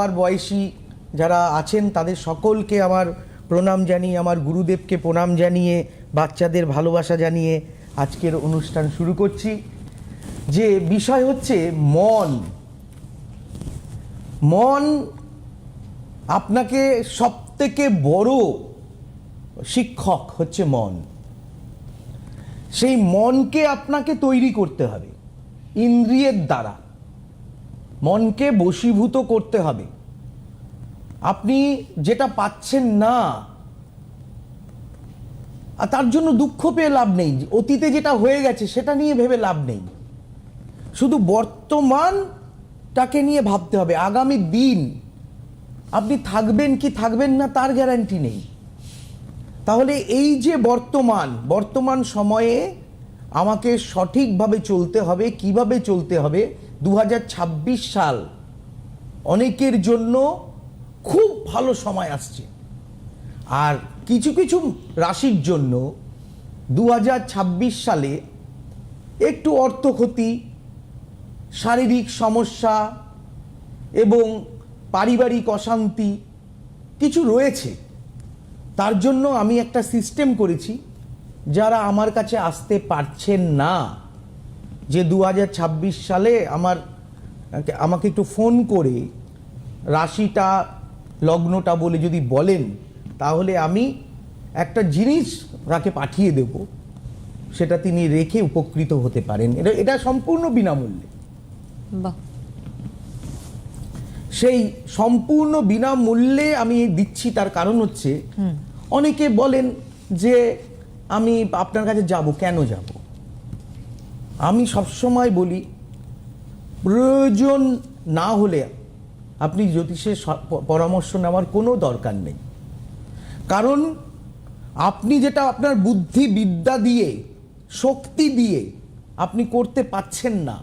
আমার বয়সী যারা আছেন, তাদের সকলকে আমার প্রণাম জানিয়ে, আমার গুরুদেবকে প্রণাম জানিয়ে, বাচ্চাদের ভালোবাসা জানিয়ে আজকের অনুষ্ঠান শুরু করছি। যে বিষয় হচ্ছে মন। মন আপনাকে সবথেকে বড় শিক্ষক হচ্ছে মন। সেই মনকে আপনাকে তৈরি করতে হবে, ইন্দ্রিয়ের দ্বারা। মনকে বশীভূত করতে হবে। আপনি যেটা পাচ্ছেন না, আর তার জন্য দুঃখ পেয়ে লাভ নেই। অতীতে যেটা হয়ে গেছে, সেটা নিয়ে ভেবে লাভ নেই। শুধু বর্তমানটাকে নিয়ে ভাবতে হবে। আগামী দিন আপনি থাকবেন কি থাকবেন না, তার গ্যারান্টি নেই। তাহলে এই যে বর্তমান বর্তমান সময়ে আমাকে সঠিকভাবে চলতে হবে, কীভাবে চলতে হবে দু হাজার ছাব্বিশ সাল অনেকের জন্য খুব ভালো সময় আসছে। আর কিছু কিছু রাশির জন্য দু হাজার ছাব্বিশ সালে একটু অর্থ ক্ষতি শারীরিক সমস্যা এবং পারিবারিক অশান্তি কিছু রয়েছে। তার জন্য আমি একটা সিস্টেম করেছি যারা আমার কাছে আসতে পারছেন না। যে দু হাজার ছাব্বিশ সালে আমার আমাকে একটু ফোন করে রাশিটা লগ্নটা বলে যদি বলেন তাহলে আমি একটা জিনিস তাকে পাঠিয়ে দেব সেটা তিনি রেখে উপকৃত হতে পারেন। এটা এটা সম্পূর্ণ বিনামূল্যে। সেই সম্পূর্ণ বিনামূল্যে আমি দিচ্ছি তার কারণ হচ্ছে অনেকে বলেন যে আমি আপনার কাছে যাব কেন যাব? আমি সবসময় বলি প্রয়োজন না হলে আপনি জ্যোতিষের পরামর্শ নেওয়ার কোনো দরকার নেই। কারণ আপনি যেটা আপনার বুদ্ধি বিদ্যা দিয়ে শক্তি দিয়ে আপনি করতে পাচ্ছেন না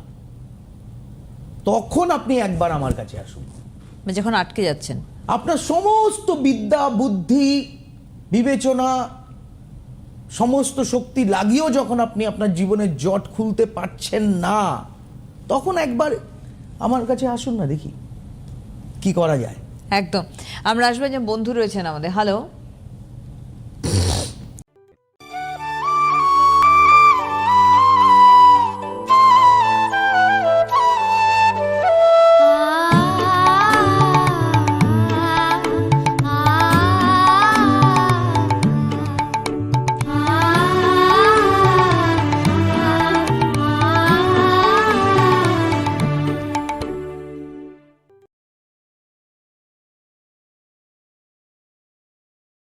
তখন আপনি একবার আমার কাছে আসুন। মানে যখন আটকে যাচ্ছেন। আপনার সমস্ত বিদ্যা বুদ্ধি বিবেচনা সমস্ত শক্তি লাগিয়েও যখন আপনি আপনার জীবনের জট খুলতে পারছেন না, তখন একবার আমার কাছে আসুন না দেখি, কি করা যায়? একদম। আমরা আসব যে বন্ধু রয়েছেন আমাদের। হ্যালো